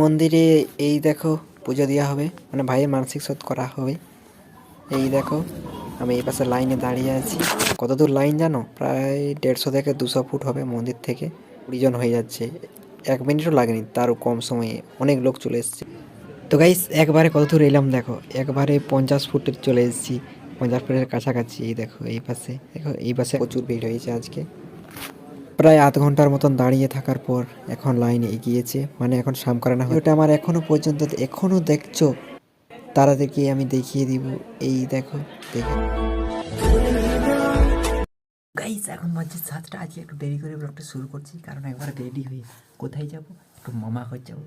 মন্দিরে এই দেখো পুজো দেওয়া হবে মানে ভাইয়ের মানসিক শোধ করা হবে। এই দেখো, আমি এই পাশে লাইনে দাঁড়িয়ে আছি। কত দূর লাইন জানো? প্রায় দেড়শো থেকে দুশো ফুট হবে মন্দির থেকে। কুড়ি জন হয়ে যাচ্ছে। এক মিনিটও লাগেনি, তারও কম সময়ে অনেক লোক চলে এসছে। তো গাইস একবারে কত দূর এলাম দেখো, একবারে পঞ্চাশ ফুটে চলে এসেছি। পঞ্চাশ ফুটের কাছাকাছি, এই দেখো, এই পাশে, দেখো, এই পাশে প্রচুর ভিড় হয়েছে আজকে। প্রায় আধ ঘণ্টার মতন দাঁড়িয়ে থাকার পর এখন লাইন এগিয়েছে। মানে এখন সাম করে না ওটা আমার এখনও পর্যন্ত এখনও দেখছ? তারাদেরকে আমি দেখিয়ে দিব। এই দেখো, দেখে গাইস এখন বাজছে সাতটা। আজকে একটু দেরি করে ব্লগটা শুরু করছি, কারণ একবার রেডি হয়ে কোথায় যাব, একটু মামা হয়ে যাব।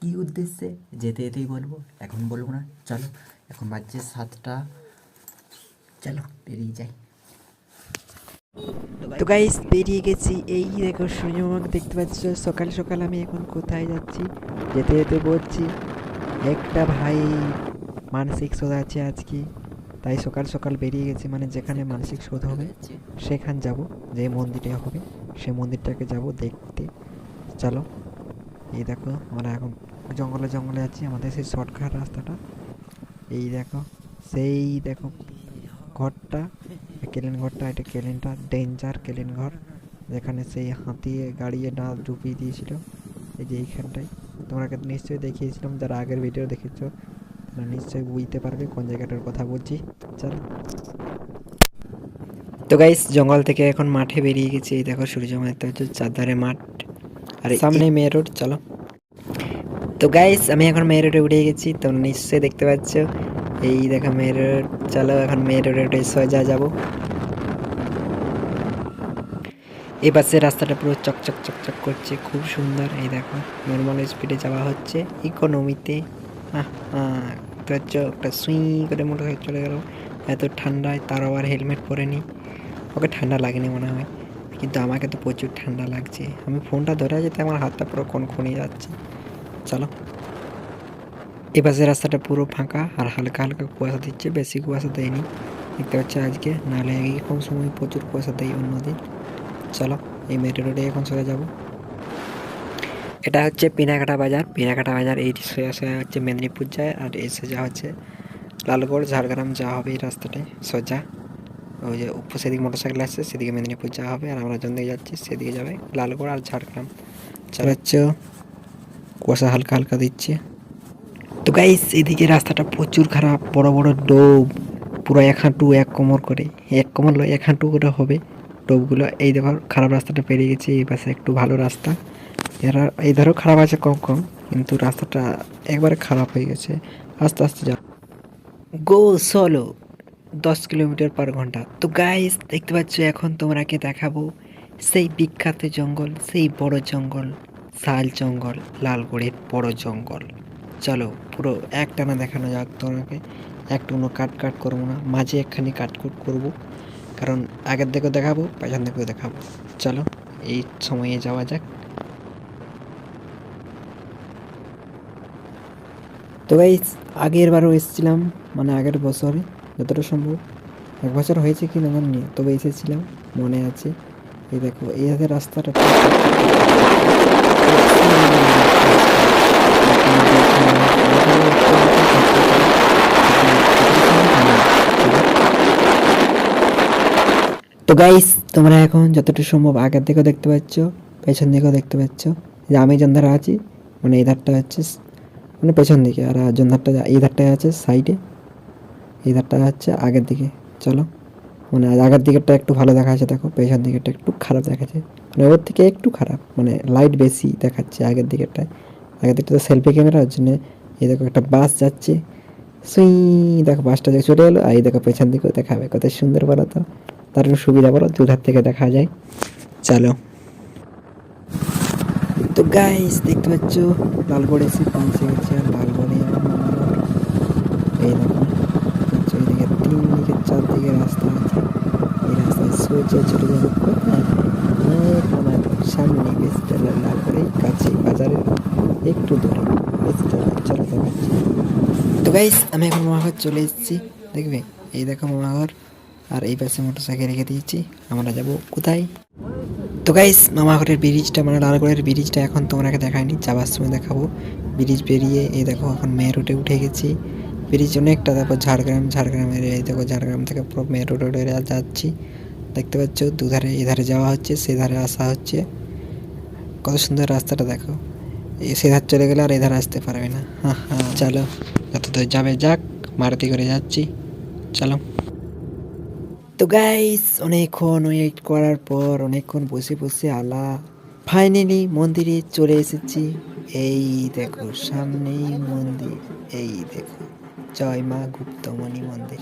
কী উদ্দেশ্যে? যেতে যেতেই বলব, এখন বলব না। চলো, এখন বাজছে সাতটা। চলো, বেরিয়ে যাই। তো গাইস বেরিয়ে গেছি। এই দেখো সূর্যমাকে দেখতে পাচ্ছ। সকাল সকাল আমি এখন কোথায় যাচ্ছি? যেতে যেতে বলছি একটা ভাই মানসিক শোধ আছে আজকে। তাই সকাল সকাল বেরিয়ে গেছি মানে যেখানে মানসিক শোধ হবে সেখান যাব যে মন্দিরটা হবে সে মন্দিরটাকে যাব দেখতে। চলো এই দেখো আমরা এখন জঙ্গলে জঙ্গলে আছি আমাদের সেই শর্টকাট রাস্তাটা। এই দেখো সেই দেখো ঘরটা। কেলেন ঘরটা এটা কেলেনটা, ডেঞ্জার কেলেন ঘর যেখানে সেই হাতিয়ে গাড়িয়ে না ডুবিয়ে দিয়েছিল। এই যে এইখানটায়। তোমরা নিশ্চয়ই দেখিয়েছিলাম, যারা আগের ভিডিও দেখেছ তারা নিশ্চয়ই বুঝতে পারবে, কোন জায়গাটার কথা বলছি। চল। তো গাইস জঙ্গল থেকে এখন মাঠে বেরিয়ে গেছি। এই দেখো, সূর্য দেখতে হচ্ছে চারধারে মাঠ। আর সামনে মেয়ে রোড, চলো। তো গাইস আমি এখন মেয়ে রোডে উঠে গেছি। তোমরা নিশ্চয়ই দেখতে পাচ্ছ এই দেখো মেয়ের চলো এখন মেয়ে রোডে উঠে সোজা যাব। এই পাশে রাস্তাটা পুরো চকচক চকচক করছে, খুব সুন্দর। এই দেখো নর্মাল স্পিডে যাওয়া হচ্ছে ইকোনমিতে একটা সুই করে মোটর সাইকেল চলে গেল। এত ঠান্ডায় তার আবার হেলমেট পরেনি ওকে ঠান্ডা লাগেনি মনে হয়, কিন্তু আমাকে তো প্রচুর ঠান্ডা লাগছে। আমি ফোনটা ধরে যেতে আমার হাতটা পুরো কনকনে যাচ্ছে। চলো। এ পাশে রাস্তাটা পুরো ফাঁকা আর হালকা হালকা কুয়াশা দিচ্ছে, বেশি কুয়াশা দেয়নি। দেখতে পাচ্ছি আজকে নাহলে এই কম সময় প্রচুর কুয়াশা দেয় অন্যদিন চলো, এই মেট্রো রোডে এখন সোজা যাব। এটা হচ্ছে পিনাকাটা বাজার। পিনাকাটা বাজার, এই সোজা হচ্ছে মেদিনীপুর যায় আর এই সোজা হচ্ছে লালগড়, ঝাড়গ্রাম যাওয়া হবে এই রাস্তাটায়। সোজা। ওই যে সেদিকে মোটর সাইকেল আসছে, সেদিকে মেদিনীপুর যাওয়া হবে আর আমরা যেদিকে যাচ্ছি, সেদিকে যাবে লালগড় আর ঝাড়গ্রাম। চালাচ্ছে কুয়াশা হালকা হালকা দিচ্ছে। তো গাইস এদিকে রাস্তাটা প্রচুর খারাপ, বড় বড় ডোব, পুরো এক হাঁটু, এক কোমর করে, এক কোমর লয় এক হাঁটু করে হবে ডোবগুলো। এই দেখো, খারাপ রাস্তাটা পেরিয়ে গেছি, এই পাশে একটু ভালো রাস্তা। এরা, এই ধরো খারাপ আছে কম কম, কিন্তু রাস্তাটা একবারে খারাপ হয়ে গেছে। আস্তে আস্তে যা গো সোলো দশ কিলোমিটার পার ঘণ্টা। তো গাইস দেখতে পাচ্ছ, এখন তোমরাকে দেখাবো সেই বিখ্যাত জঙ্গল, সেই বড় জঙ্গল শাল জঙ্গল, লালগড়ের বড় জঙ্গল। চলো, পুরো একটানা দেখানো যাক তোমাকে। একটু কোনো কাট কাট করব না, মাঝে একখানি কাট কুট করব। কারণ আগের দিকেও দেখাবো, পেছন দিকেও দেখাবো। চলো, এই সময়ে যাওয়া যাক। তো গাইস আগের বারও এসেছিলাম মানে আগের বছরে, যতটা সম্ভব। এক বছর হয়েছে কি না জানি তবে এসেছিলাম, মনে আছে। এই দেখো, এই রাস্তাটা। তো গাইস তোমরা এখন যতটুকু সম্ভব আগের দিকেও দেখতে পাচ্ছ, পেছন দিকেও দেখতে পাচ্ছ। যে আমি ধারা আছি মানে এই ধারটা হচ্ছে মানে পেছন দিকে, আর ধারটা এই ধারটা আছে সাইডে এই ধারটা হচ্ছে আগের দিকে, চলো। মানে আগের দিকেরটা একটু ভালো দেখা যাচ্ছে দেখো, পেছন দিকেরটা একটু খারাপ দেখাচ্ছে। মানে ওর থেকে একটু খারাপ মানে লাইট বেশি দেখাচ্ছে আগের দিকেরটায়। আগের দিকটা তো সেলফি ক্যামেরা ওর জন্য এই দেখো একটা বাস যাচ্ছে। সুই, দেখো বাসটা চলে এলো, আর এই দেখো পেছন দিকেও দেখাবে, কত সুন্দর বলো তো। তার বলো দুধার থেকে দেখা যায়। চলো। তো গাইস দেখতে পাচ্ছ, লালগড় এসে পৌঁছে গেছে আর আমার এই রাস্তায় আমার সামনে বেশিটা লালগড়ে কাছে একটু দূরে। তো আমি এখন চলে এসেছি, দেখবে? এই দেখো মামাঘর আর এই পাশে মোটর সাইকেল রেখে দিয়েছি। আমরা যাব কোথায়? তো গাইস মামাঘরের ব্রিজটা মানে লালগড়ের ব্রিজটা এখন তোমাকে দেখায়নি যাবার সময় দেখাবো। ব্রিজ পেরিয়ে এই দেখো এখন মেয়ে রোডে উঠে গেছি। ব্রিজ অনেকটা তারপর ঝাড়গ্রাম ঝাড়গ্রামের এই দেখো ঝাড়গ্রাম থেকে পুরো মেয়ে রোডে যাচ্ছি। দেখতে পাচ্ছ, দুধারে, এধারে যাওয়া হচ্ছে, সেধারে আসা হচ্ছে। কত সুন্দর রাস্তাটা দেখো। সেধার চলে গেলে আর এধারে আসতে পারবে না। হ্যাঁ হ্যাঁ চলো, যতদূর যাবে যাক, মারুতি করে যাচ্ছি। চলো। তো গাইস অনেকক্ষণ ওয়েট করার পর অনেকক্ষণ বসে বসে আলা ফাইনালি মন্দিরে চলে এসেছি। এই দেখো, সামনেই মন্দির, এই দেখো, জয় মা গুপ্তমণি মন্দির।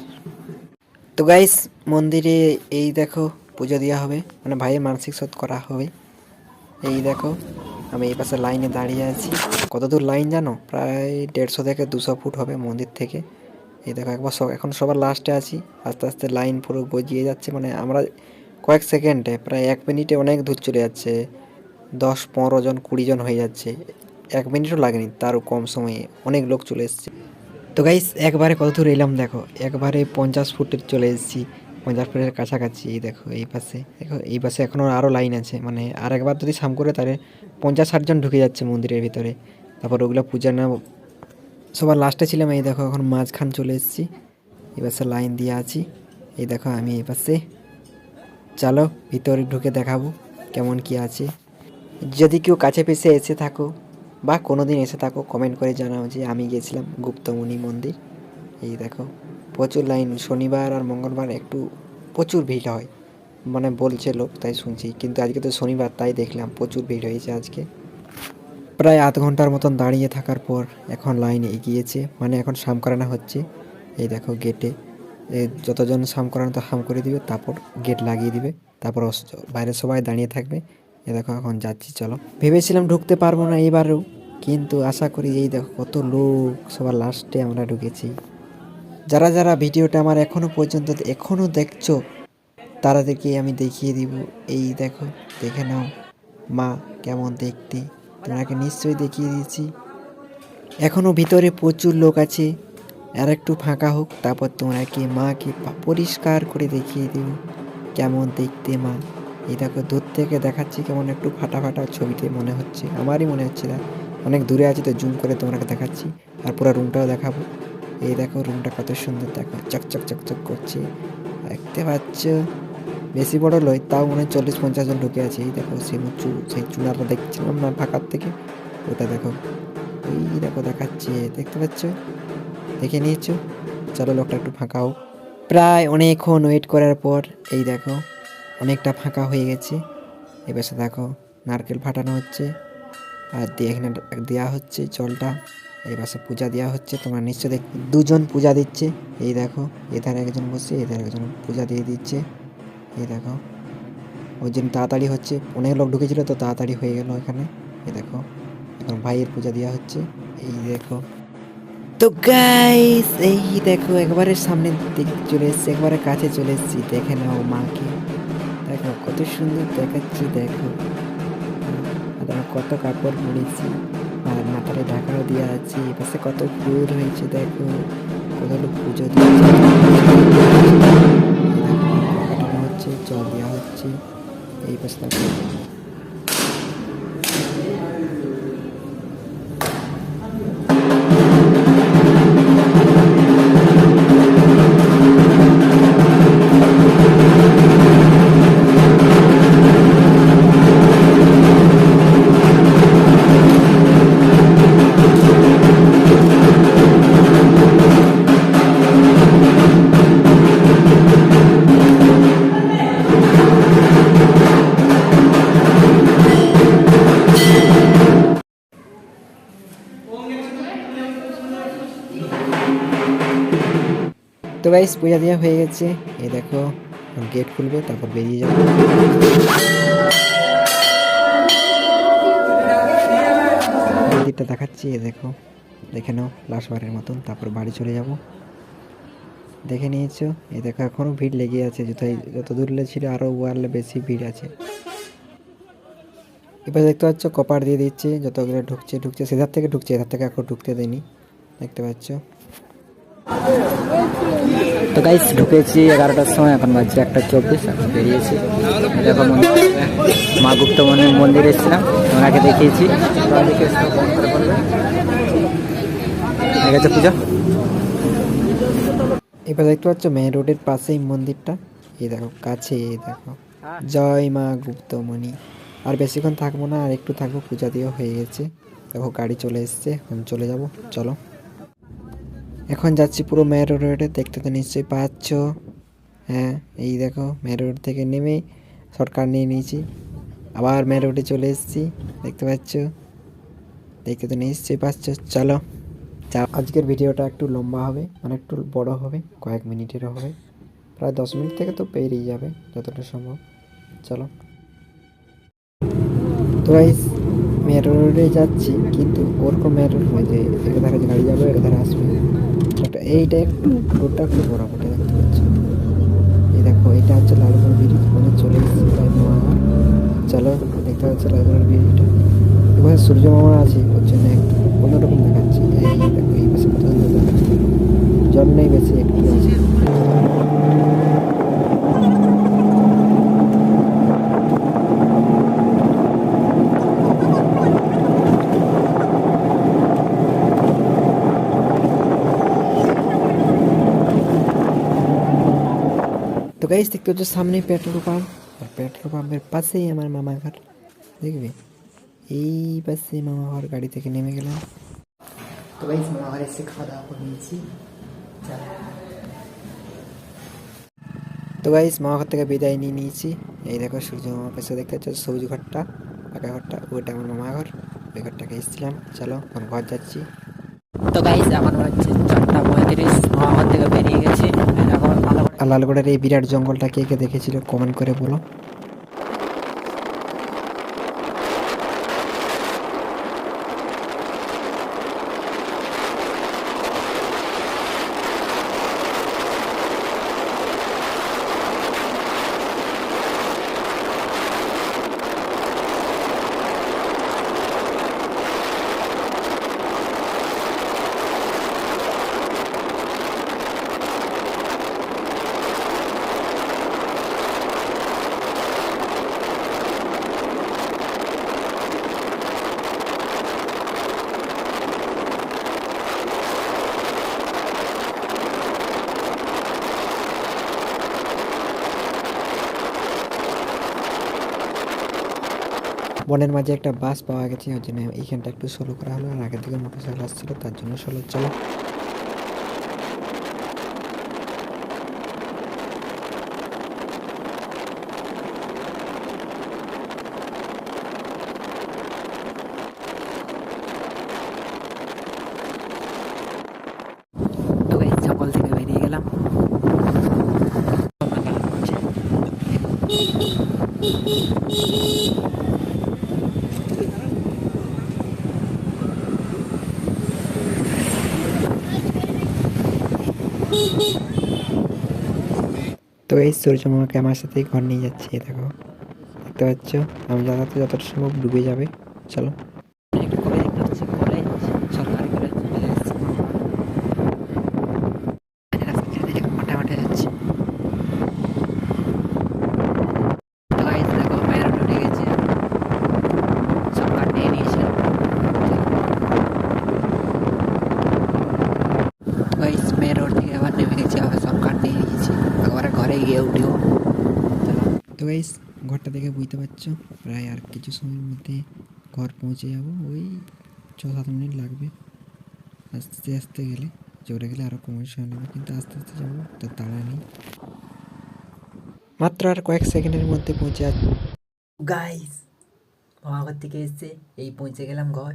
তো গাইস মন্দিরে এই দেখো, পুজো দেওয়া হবে মানে ভাইয়ের মানসিক শোধ করা হবে। এই দেখো, আমি এই পাশে লাইনে দাঁড়িয়ে আছি। কত দূর লাইন জানো? প্রায় দেড়শো থেকে দুশো ফুট হবে মন্দির থেকে। এই দেখো, একবার সব এখন সবার লাস্টে আছি। আস্তে আস্তে লাইন পুরো গজিয়ে যাচ্ছে মানে আমরা কয়েক সেকেন্ডে প্রায় এক মিনিটে অনেক দূর চলে যাচ্ছে। দশ, পনেরো জন, কুড়ি জন হয়ে যাচ্ছে। এক মিনিটও লাগেনি, তারও কম সময়ে অনেক লোক চলে এসছে। তো গাইস একবারে কত দূর এলাম দেখো, একবারে পঞ্চাশ ফুটের চলে এসেছি, পঞ্চাশ ফুটের কাছাকাছি, এই দেখো, এই পাশে, দেখো, এই পাশে এখনও আরও লাইন আছে মানে আর একবার যদি সাম করে তাহলে পঞ্চাশ ষাটজন ঢুকে যাচ্ছে মন্দিরের ভিতরে। তারপর ওগুলো পূজা না সবার লাস্টে ছিলাম, এই দেখো এখন মাঝখান চলে এসেছি। এবার লাইন দিয়ে আছি। এই দেখো আমি এই পাশে। চলো, ভিতরে ঢুকে দেখাবো কেমন কি আছে। যদি কেউ কাছে পেছে এসে থাকো বা কোনো দিন এসে থাকো কমেন্ট করে জানাও যে আমি গেছিলাম গুপ্তমণি মন্দির। এই দেখো, প্রচুর লাইন শনিবার আর মঙ্গলবার একটু প্রচুর ভিড় হয়। মানে বলছে লোক, তাই শুনছি। কিন্তু আজকে তো শনিবার, তাই দেখলাম প্রচুর ভিড় হয়েছে আজকে। প্রায় আধ ঘণ্টার মতন দাঁড়িয়ে থাকার পর এখন লাইনে এগিয়েছে। মানে এখন সাম করানো হচ্ছে। এই দেখো গেটে যতজন সাম করানো তো সাম করে দিবে, তারপর গেট লাগিয়ে দিবে। তারপর বাইরে সবাই দাঁড়িয়ে থাকবে। এ দেখো এখন যাচ্ছি, চলো। ভেবেছিলাম ঢুকতে পারব না এবারেও, কিন্তু আশা করি এই দেখো কত লোক, সবার লাস্টে আমরা ঢুকেছি। যারা যারা ভিডিওটা আমার এখনও পর্যন্ত, এখনও দেখছ তাদেরকে আমি দেখিয়ে দিব। এই দেখো, দেখে নাও। মা কেমন দেখতে। তোমাকে নিশ্চয়ই দেখিয়ে দিয়েছি। এখনও ভিতরে প্রচুর লোক আছে। আর একটু ফাঁকা হোক, তারপর তোমাকে মাকে পরিষ্কার করে দেখিয়ে দেব। কেমন দেখতে মা? এই দেখো, দূর থেকে দেখাচ্ছি কেমন একটু ফাটা ফাটা ছবিতে মনে হচ্ছে। আমারই মনে হচ্ছে না। অনেক দূরে আছে তো জুম করে তোমাকে দেখাচ্ছি। আর পুরো রুমটাও দেখাবো। এই দেখো, রুমটা কত সুন্দর দেখো। চকচক চকচক করছে। দেখতে পাচ্ছ? বেশি বড় লয় তাও মনে হয় চল্লিশ পঞ্চাশ জন ঢুকে আছে। এই দেখো, সেই উঁচু সেই চুনাটা দেখছিলাম না ফাঁকার থেকে। ওটা দেখো। এই দেখো, দেখাচ্ছে। দেখতে পাচ্ছ? দেখে নিয়েছো? চলো, লোকটা একটু ফাঁকা হোক। প্রায় অনেকক্ষণ ওয়েট করার পর, এই দেখো, অনেকটা ফাঁকা হয়ে গেছে। এবার সে দেখো, নারকেল ফাটানো হচ্ছে। আর দিয়ে এখানে দেওয়া হচ্ছে জলটা। এই পাশে পূজা দেওয়া হচ্ছে। তোমরা নিশ্চয় দেখ দুজন পূজা দিচ্ছে। এই দেখো, এধারে একজন বসে, এধারে একজন পূজা দিয়ে দিচ্ছে। এই দেখো। ওই জন্য তাড়াতাড়ি হচ্ছে, অনেক লোক ঢুকেছিল তো তাড়াতাড়ি হয়ে গেল এখানে। এই দেখো, এখন ভাইয়ের পূজা দেওয়া হচ্ছে। এই দেখো। তো গাইস এই দেখো, একবারে সামনে দিকে চলে এসেছি, একবারে কাছে চলে এসেছি। দেখে নাও মাকে। দেখো, কত সুন্দর দেখাচ্ছি, দেখো। দেখো, কত কাপড় পরেছি। আর মাথায় ঢাকাও দেওয়া আছে এপাশে কত ফুল হয়েছে, দেখো। কত লোক পুজো দিচ্ছে। Thank you. গাইস পূজা দেওয়া হয়ে গেছে। এই দেখো গেট খুলবে, তারপর বেরিয়ে যাব। মন্দিরটা দেখাচ্ছি, এই দেখো। দেখে নাও লাস্ট বারের মতন, তারপর বাড়ি চলে যাব। দেখে নিয়েছো? এই দেখো এখনও ভিড় লেগে আছে, যতই, যত দূরে ছিল আরও ওয়ারলে বেশি ভিড় আছে। এবার দেখতে পাচ্ছ কপার দিয়ে দিচ্ছে, যতগুলো ঢুকছে ঢুকছে, সেধার থেকে ঢুকছে, এধার থেকে এখন ঢুকতে দেয়নি। দেখতে পাচ্ছ? তো গাইস ঢুকেছি, এগারোটার সময়, এখন বাজছে একটা চব্বিশ, এখন বেরিয়েছি। দেখো মা গুপ্ত মন্দির এসেছিলাম ওনাকে দেখিয়েছি। পুজো। এবার দেখতে পাচ্ছ মেন রোডের পাশেই মন্দিরটা। এই দেখো, কাছে দেখো। জয় মা গুপ্তমণি আর বেশিক্ষণ থাকব না, আর একটু থাকব, পূজা দিয়েও হয়ে গেছে। দেখো, গাড়ি চলে এসছে, এখন চলে যাব। চলো। এখন যাচ্ছি পুরো মেন রোডে দেখতে তো নিশ্চয়ই পাচ্ছ। হ্যাঁ এই দেখো মেন রোড থেকে নেমে শর্টকাট নিয়ে নিয়েছি। আবার মেন রোডে চলে এসেছি, দেখতে পাচ্ছ? দেখতে তো নিশ্চয়ই পাচ্ছ। চলো, যা, আজকের ভিডিওটা একটু লম্বা হবে মানে একটু বড় হবে, কয়েক মিনিটেরও হবে। প্রায় দশ মিনিট থেকে তো পেরিয়ে যাবে, যতটা সম্ভব। চলো। তো মেন রোডে যাচ্ছি, কিন্তু ওরকম মেন রোড যে এর ধারে গাড়ি যাবে এর ধারে আসবে। এইটা একটু রোডটা একটু বড় করে দেখতে পাচ্ছি। এই দেখো, এটা হচ্ছে লালগড় ব্রিজ মানে চলে এসেছি প্রায় মামার চলো, দেখতে পাচ্ছ লালগড় ব্রিজটা এবার সূর্য মামা আছে, ওর জন্য একটু অন্যরকম দেখাচ্ছে। এই দেখো, এই পাশে কত দেখাচ্ছে। জল নেই বেশি, একটু আছে। গাইস, দেখতে হচ্ছে সামনে পেট্রোল পাম্প। আর পেট্রোল পাম্পের পাশেই আমার মামা ঘর, দেখবি? এই পাশে মামা ঘর, গাড়ি থেকে নেমে গেলাম। তো গাইস মামা ঘরে এসে খাওয়া দাওয়া করে নিয়েছি। তো গাইস মামা ঘর থেকে বিদায় নিয়ে নিয়েছি। এই দেখো, সূর্য মামার পাশে দেখতে পাচ্ছ সবুজ ঘরটা, পাকা ঘরটা ওইটা আমার মামা ঘর। ওই ঘরটাকে এসেছিলাম। চলো, এখন ঘর যাচ্ছি। তো গাইস, এখন হচ্ছে চারটা পঁয়ত্রিশ আমার থেকে বেরিয়ে গেছি এই দেখো আলো আর লালগড়ের এই বিরাট জঙ্গলটা কে কে দেখেছিল কমেন্ট করে বলো। বনের মাঝে একটা বাস পাওয়া গেছে, ওই জন্য এইখানটা একটু স্লো করা হলো। আর আগের দিকে মোটর সাইকেল আসছিল, তার জন্য স্লো চলো। তো গাইস জঙ্গল থেকে তো এই সূর্য আমার সাথেই ঘর নিয়ে যাচ্ছি দেখো। দেখতে পাচ্ছ? আমি যতটা সম্ভব ডুবে যাবে। চলো একটু কবে দেখতে হচ্ছে কলেজ সরকারি কলেজ মাঠে মাঠে যাচ্ছি তো গাইস দেখো মেয়ের উঠে গেছে সব কাটিয়ে নিয়েছে গাইস মেয়ের রোড থেকে আবার নেমে গেছে আবার সব কাটিয়ে নিয়েছি একবারে ঘরে গিয়ে উঠেও চলো তো গাইস ঘরটা দেখে বুঝতে প্রায় আর কিছু সময়ের মধ্যে ঘর পৌঁছে যাব। ওই ছ সাত মিনিট লাগবে আস্তে আস্তে গেলে। জোরে গেলে আরও কম সময় লাগবে কিন্তু আস্তে আস্তে যাব, তো তাড়া নেই। মাত্র আর কয়েক সেকেন্ডের মধ্যে পৌঁছে যাচ্ছি। গাইস মামাঘর থেকে এসে এই পৌঁছে গেলাম ঘর।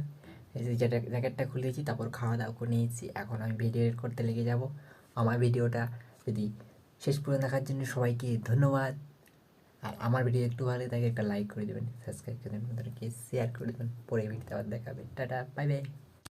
এসে জ্যাকেটটা খুলেছি, তারপর খাওয়া দাওয়া করে নিয়েছি। এখন আমি ভিডিও করতে লেগে যাব। আমার ভিডিওটা যদি শেষ পর্যন্ত দেখার জন্য সবাইকে ধন্যবাদ। আর আমার ভিডিও একটু ভালো লাগে তাকে একটা লাইক করে দেবেন সাবস্ক্রাইব করে দেবেন, তাদেরকে শেয়ার করে দেবেন, পরে ভিডিওতে আবার দেখাবে। Tata bye bye